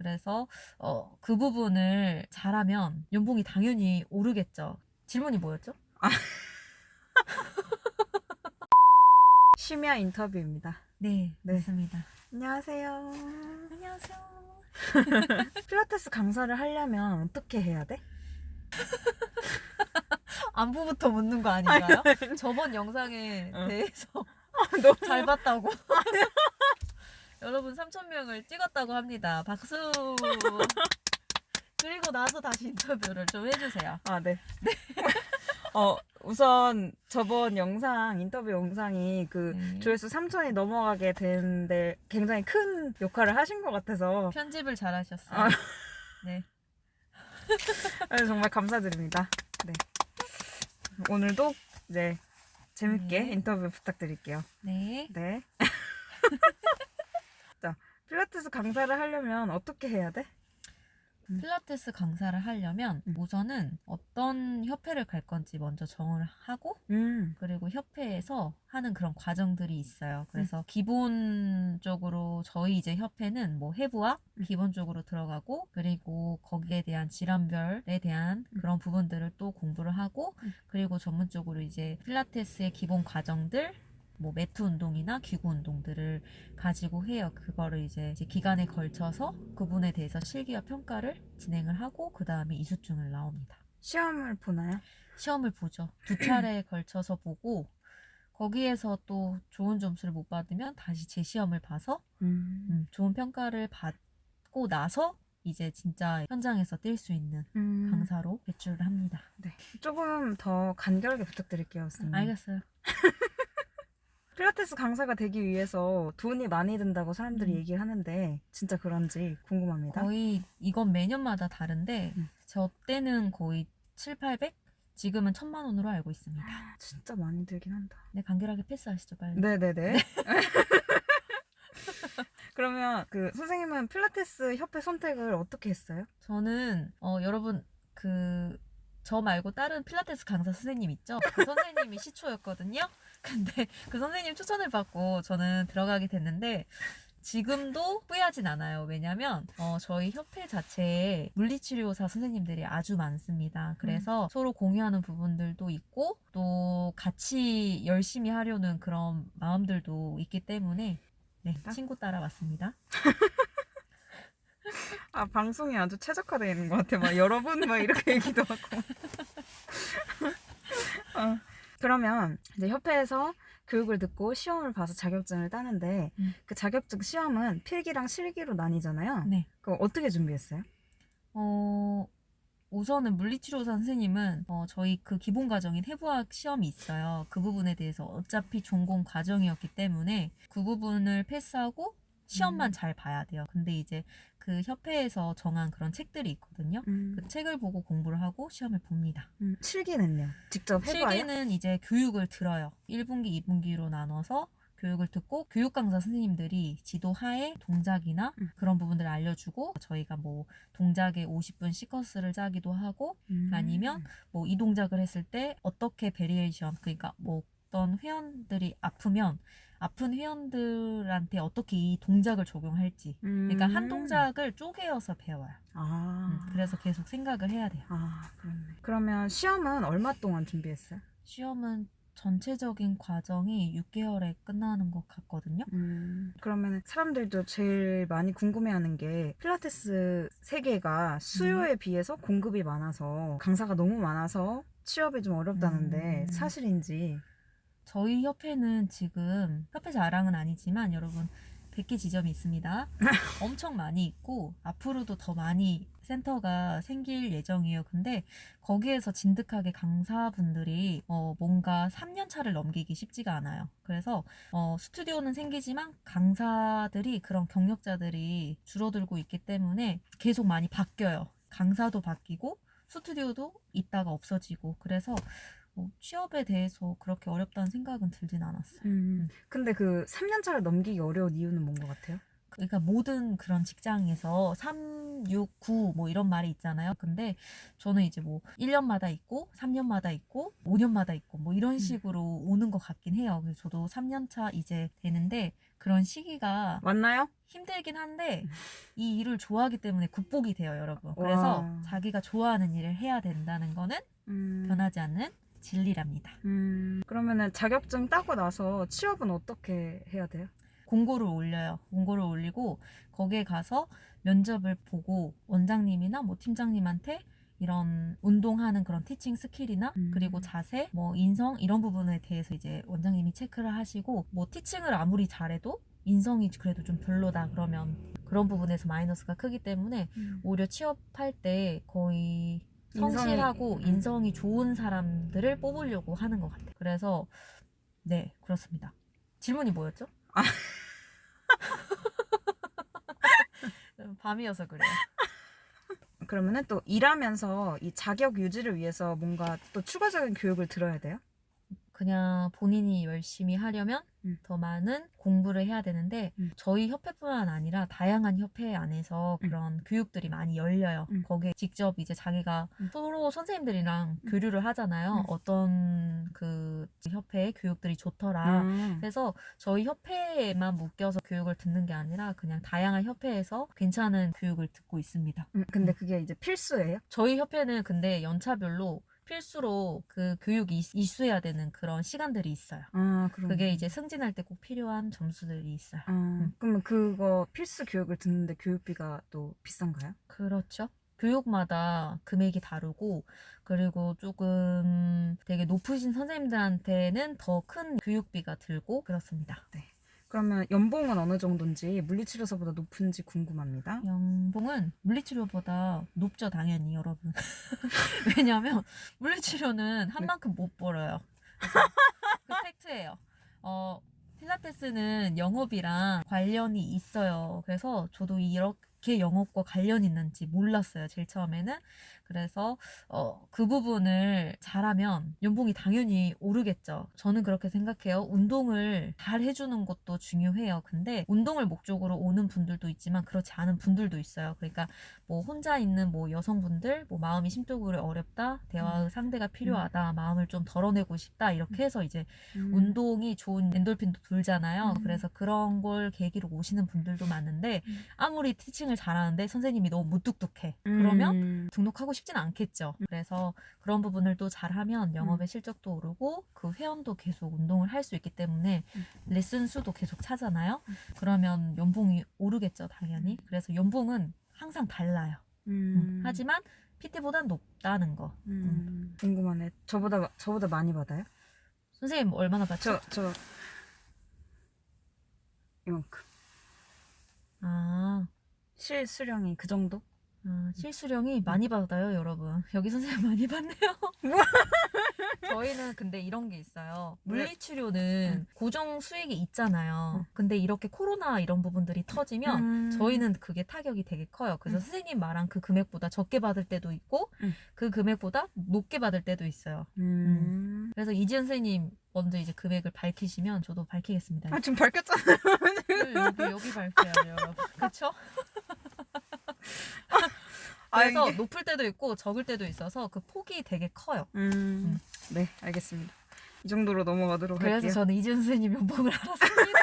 그래서 어, 그 부분을 잘하면 연봉이 당연히 오르겠죠. 질문이 뭐였죠? 심야 인터뷰입니다. 네, 네. 맞습니다. 안녕하세요. 안녕하세요. 필라테스 강사를 하려면 어떻게 해야 돼? 안부부터 묻는 거 아닌가요? 저번 영상에 어. 대해서 너무 잘 봤다고. 여러분 3,000명을 찍었다고 합니다. 박수. 그리고 나서 다시 인터뷰를 좀 해주세요. 아, 네. 어, 우선 저번 영상, 인터뷰 영상이 그 네. 조회수 3천이 넘어가게 되는데 굉장히 큰 역할을 하신 것 같아서 편집을 잘 하셨어요. 아. 네. 네, 정말 감사드립니다. 네. 오늘도 이제 재밌게 네. 인터뷰 부탁드릴게요. 네. 네. 자, 필라테스 강사를 하려면 어떻게 해야 돼? 필라테스 강사를 하려면 음. 우선은 어떤 협회를 갈 건지 먼저 정을 하고 음. 그리고 협회에서 하는 그런 과정들이 있어요. 음. 그래서 기본적으로 저희 이제 협회는 뭐 해부학 음. 기본적으로 들어가고 그리고 거기에 대한 질환별에 대한 음. 그런 부분들을 또 공부를 하고 음. 그리고 전문적으로 이제 필라테스의 기본 과정들 뭐 매트 운동이나 기구 운동들을 가지고 해요. 그거를 이제, 이제 기간에 걸쳐서 그분에 대해서 실기와 평가를 진행을 하고 그 다음에 이수증을 나옵니다. 시험을 보나요? 시험을 보죠. 두 차례에 걸쳐서 보고 거기에서 또 좋은 점수를 못 받으면 다시 재시험을 봐서 음. 음, 좋은 평가를 받고 나서 이제 진짜 현장에서 뛸 수 있는 음. 강사로 배출을 합니다. 조금 더 간결하게 부탁드릴게요, 선생님. 알겠어요. 필라테스 강사가 되기 위해서 돈이 많이 든다고 사람들이 음. 얘기를 하는데 진짜 그런지 궁금합니다. 거의 이건 매년마다 다른데 음. 저 때는 거의 7, 800? 지금은 1000만 원으로 알고 있습니다. 진짜 많이 들긴 한다. 네, 간결하게 패스하시죠, 빨리. 네네네. 그러면 그 선생님은 필라테스 협회 선택을 어떻게 했어요? 저는 어, 여러분 그 저 말고 다른 필라테스 강사 선생님 있죠? 그 선생님이 시초였거든요. 근데 그 선생님 추천을 받고 저는 들어가게 됐는데 지금도 후회하진 않아요. 왜냐면 어, 저희 협회 자체에 물리치료사 선생님들이 아주 많습니다. 그래서 서로 공유하는 부분들도 있고 또 같이 열심히 하려는 그런 마음들도 있기 때문에 네, 친구 따라 왔습니다. 아 방송이 아주 최적화되어 있는 것 같아. 막 여러분 막 이렇게 얘기도 하고. 어. 그러면 이제 협회에서 교육을 듣고 시험을 봐서 자격증을 따는데 음. 그 자격증 시험은 필기랑 실기로 나뉘잖아요. 네. 그거 어떻게 준비했어요? 어, 우선은 물리치료사 선생님은 어, 저희 그 기본 과정인 해부학 시험이 있어요. 그 부분에 대해서 어차피 전공 과정이었기 때문에 그 부분을 패스하고 시험만 음. 잘 봐야 돼요. 근데 이제 그 협회에서 정한 그런 책들이 있거든요. 음. 그 책을 보고 공부를 하고 시험을 봅니다. 음, 실기는요? 직접 해봐요? 실기는 이제 교육을 들어요. 1분기, 2분기로 나눠서 교육을 듣고 교육 강사 선생님들이 지도하에 동작이나 음. 그런 부분들을 알려주고 저희가 뭐 동작에 50분 시커스를 짜기도 하고 음. 아니면 뭐 이 동작을 했을 때 어떻게 베리에이션 그러니까 뭐 어떤 회원들이 아프면 아픈 회원들한테 어떻게 이 동작을 적용할지 그러니까 한 음. 동작을 쪼개어서 배워요. 아. 음, 그래서 계속 생각을 해야 돼요. 아, 그렇네. 그러면 시험은 얼마 동안 준비했어요? 시험은 전체적인 과정이 6개월에 끝나는 것 같거든요. 음, 그러면 사람들도 제일 많이 궁금해하는 게 필라테스 세계가 수요에 비해서 공급이 많아서 강사가 너무 많아서 취업이 좀 어렵다는데 음. 사실인지 저희 협회는 지금 협회 자랑은 아니지만 여러분 100개 지점이 있습니다. 엄청 많이 있고 앞으로도 더 많이 센터가 생길 예정이에요. 근데 거기에서 진득하게 강사분들이 어, 뭔가 3년 차를 넘기기 쉽지가 않아요. 그래서 어, 스튜디오는 생기지만 강사들이 그런 경력자들이 줄어들고 있기 때문에 계속 많이 바뀌어요. 강사도 바뀌고 스튜디오도 있다가 없어지고 그래서 뭐 취업에 대해서 그렇게 어렵다는 생각은 들진 않았어요. 음. 근데 그 3년차를 넘기기 어려운 이유는 뭔 것 같아요? 그러니까 모든 그런 직장에서 3, 6, 9 뭐 이런 말이 있잖아요. 근데 저는 이제 뭐 1년마다 있고 3년마다 있고 5년마다 있고 뭐 이런 식으로 오는 것 같긴 해요. 그래서 저도 3년차 이제 되는데 그런 시기가 맞나요? 힘들긴 한데 이 일을 좋아하기 때문에 극복이 돼요, 여러분. 그래서 와. 자기가 좋아하는 일을 해야 된다는 거는 음. 변하지 않는 진리랍니다. 음, 그러면은 자격증 따고 나서 취업은 어떻게 해야 돼요? 공고를 올려요. 공고를 올리고 거기에 가서 면접을 보고 원장님이나 뭐 팀장님한테 이런 운동하는 그런 티칭 스킬이나 음. 그리고 자세, 뭐 인성 이런 부분에 대해서 이제 원장님이 체크를 하시고 뭐 티칭을 아무리 잘해도 인성이 그래도 좀 별로다 그러면 그런 부분에서 마이너스가 크기 때문에 오히려 취업할 때 거의 인 성실하고 음. 인성이 좋은 사람들을 뽑으려고 하는 것 같아요. 그래서 네 그렇습니다. 질문이 뭐였죠? 아. 밤이어서 그래요. 그러면은 또 일하면서 이 자격 유지를 위해서 뭔가 또 추가적인 교육을 들어야 돼요? 그냥 본인이 열심히 하려면 음. 더 많은 공부를 해야 되는데 음. 저희 협회뿐만 아니라 다양한 협회 안에서 음. 그런 교육들이 많이 열려요. 음. 거기에 직접 이제 자기가 음. 서로 선생님들이랑 음. 교류를 하잖아요. 음. 어떤 그 협회의 교육들이 좋더라. 음. 그래서 저희 협회에만 묶여서 교육을 듣는 게 아니라 그냥 다양한 협회에서 괜찮은 교육을 듣고 있습니다. 음, 근데 그게 이제 필수예요? 저희 협회는 근데 연차별로 필수로 그 교육이 이수- 이수해야 되는 그런 시간들이 있어요. 아, 그럼. 그게 이제 승진할 때 꼭 필요한 점수들이 있어요. 아, 그러면 그거 필수 교육을 듣는데 교육비가 또 비싼가요? 그렇죠. 교육마다 금액이 다르고 그리고 조금 되게 높으신 선생님들한테는 더 큰 교육비가 들고 그렇습니다. 그러면 연봉은 어느 정도인지 물리치료사보다 높은지 궁금합니다. 연봉은 물리치료보다 높죠, 당연히 여러분. 왜냐하면 물리치료는 한 네. 만큼 못 벌어요. 그 팩트예요. 어, 필라테스는 영업이랑 관련이 있어요. 그래서 저도 이렇게 영업과 관련이 있는지 몰랐어요, 제일 처음에는. 그래서 어, 그 부분을 잘하면 연봉이 당연히 오르겠죠. 저는 그렇게 생각해요. 운동을 잘 해주는 것도 중요해요. 근데 운동을 목적으로 오는 분들도 있지만 그렇지 않은 분들도 있어요. 그러니까 뭐 혼자 있는 뭐 여성분들, 뭐 마음이 심적으로 어렵다, 대화의 상대가 필요하다, 마음을 좀 덜어내고 싶다 이렇게 해서 이제 음. 운동이 좋은 엔돌핀도 돌잖아요. 음. 그래서 그런 걸 계기로 오시는 분들도 많은데 음. 아무리 티칭을 잘하는데 선생님이 너무 무뚝뚝해. 그러면 음. 등록하고 싶진 않겠죠. 그래서 그런 부분을 또 잘하면 음. 영업의 실적도 오르고 그 회원도 계속 운동을 할 수 있기 때문에 음. 레슨 수도 계속 차잖아요. 음. 그러면 연봉이 오르겠죠, 당연히. 그래서 연봉은 항상 달라요. 음. 하지만 PT보단 높다는 거. 음. 궁금하네. 저보다 저보다 많이 받아요? 선생님 얼마나 받죠? 저 저 이만큼. 아, 실 수령이 그 정도? 아, 실수령이 많이 받아요, 여러분. 여기 선생님 많이 받네요. 저희는 근데 이런 게 있어요. 왜? 물리치료는 응. 고정 수익이 있잖아요. 응. 근데 이렇게 코로나 이런 부분들이 터지면 음. 저희는 그게 타격이 되게 커요. 그래서 응. 선생님 말한 그 금액보다 적게 받을 때도 있고 응. 그 금액보다 높게 받을 때도 있어요. 음. 그래서 이지은 선생님 먼저 이제 금액을 밝히시면 저도 밝히겠습니다. 아 지금 밝혔잖아요. 네, 여기 여기 밝혀야죠, 여러분. 아, 그래서 이게- 높을 때도 있고 적을 때도 있어서 그 폭이 되게 커요. 음. 네 알겠습니다. 이 정도로 넘어가도록 그래서 할게요. 저는 이지은 선생님 연봉을 알았습니다.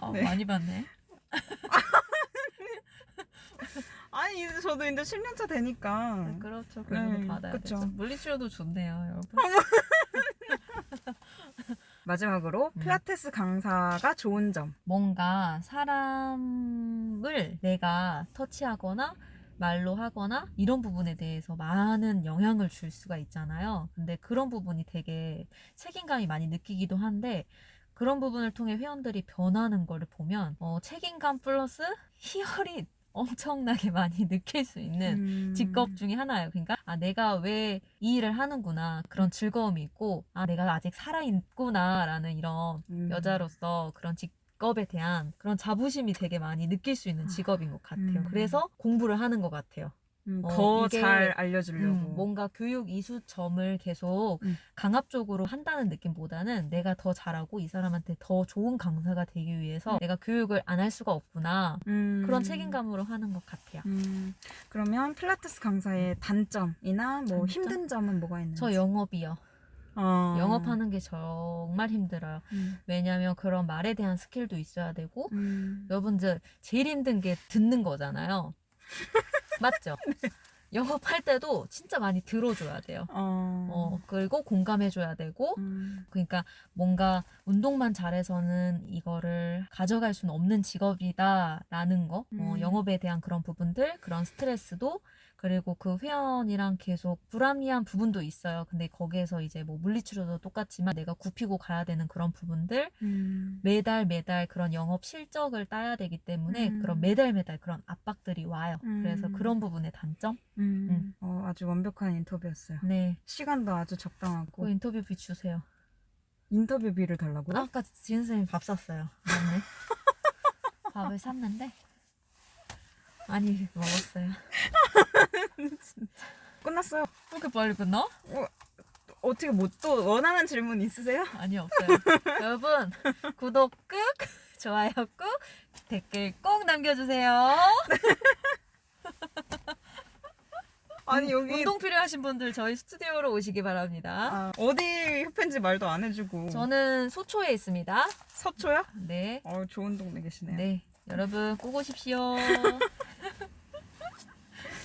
아, 네. 많이 받네. 아니 이제 저도 이제 10년차 되니까. 그렇죠. 그런 네, 거 받아야 그쵸. 죠 물리치료도 좋네요, 여러분. 마지막으로 음. 필라테스 강사가 좋은 점. 뭔가 사람을 내가 터치하거나 말로 하거나 이런 부분에 대해서 많은 영향을 줄 수가 있잖아요. 근데 그런 부분이 되게 책임감이 많이 느끼기도 한데 그런 부분을 통해 회원들이 변하는 거를 보면 어, 책임감 플러스 희열이 엄청나게 많이 느낄 수 있는 음. 직업 중에 하나예요. 그러니까 아 내가 왜 이 일을 하는구나 그런 즐거움이 있고 아 내가 아직 살아 있구나라는 이런 음. 여자로서 그런 직업에 대한 그런 자부심이 되게 많이 느낄 수 있는 직업인 것 같아요. 음. 그래서 공부를 하는 것 같아요. 음, 어, 더 이게- 잘 알려주려고. 음, 뭔가 교육 이수점을 계속 음. 강압적으로 한다는 느낌보다는 내가 더 잘하고 이 사람한테 더 좋은 강사가 되기 위해서 내가 교육을 안 할 수가 없구나 음. 그런 책임감으로 하는 것 같아요. 음. 그러면 필라테스 강사의 단점이나 뭐 단점? 힘든 점은 뭐가 있는지. 저 영업이요. 어. 영업하는 게 정말 힘들어요. 음. 왜냐면 그런 말에 대한 스킬도 있어야 되고 음. 여러분들 제일 힘든 게 듣는 거잖아요. 맞죠? 영업할 때도 진짜 많이 들어줘야 돼요. 어. 어, 그리고 공감해줘야 되고, 음. 그러니까 뭔가 운동만 잘해서는 이거를 가져갈 수는 없는 직업이다라는 거, 어, 음. 영업에 대한 그런 부분들, 그런 스트레스도, 그리고 그 회원이랑 계속 불합리한 부분도 있어요. 근데 거기에서 이제 뭐 물리치료도 똑같지만 내가 굽히고 가야 되는 그런 부분들, 음. 매달 매달 그런 영업 실적을 따야 되기 때문에 음. 그런 매달 매달 그런 압박들이 와요. 음. 그래서 그런 부분의 단점? 음. 어, 아주 완벽한 인터뷰였어요. 네. 시간도 아주 적당하고 그 인터뷰비 주세요. 인터뷰비를 달라고요? 아까 지은 선생님 밥 샀어요. 맞네. 밥을 샀는데 많이 먹었어요. 끝났어요. 그렇게 빨리 끝나? 어떻게 뭐 또 원하는 질문 있으세요? 아니 없어요. 여러분 구독 꾹, 좋아요 꾹, 댓글 꼭 남겨주세요. 아니 여기 운동 필요하신 분들 저희 스튜디오로 오시기 바랍니다. 아, 어디 협회인지 말도 안 해주고 저는 소초에 있습니다. 서초요? 네. 어 좋은 동네 계시네요. 네. 여러분 꼭 오십시오.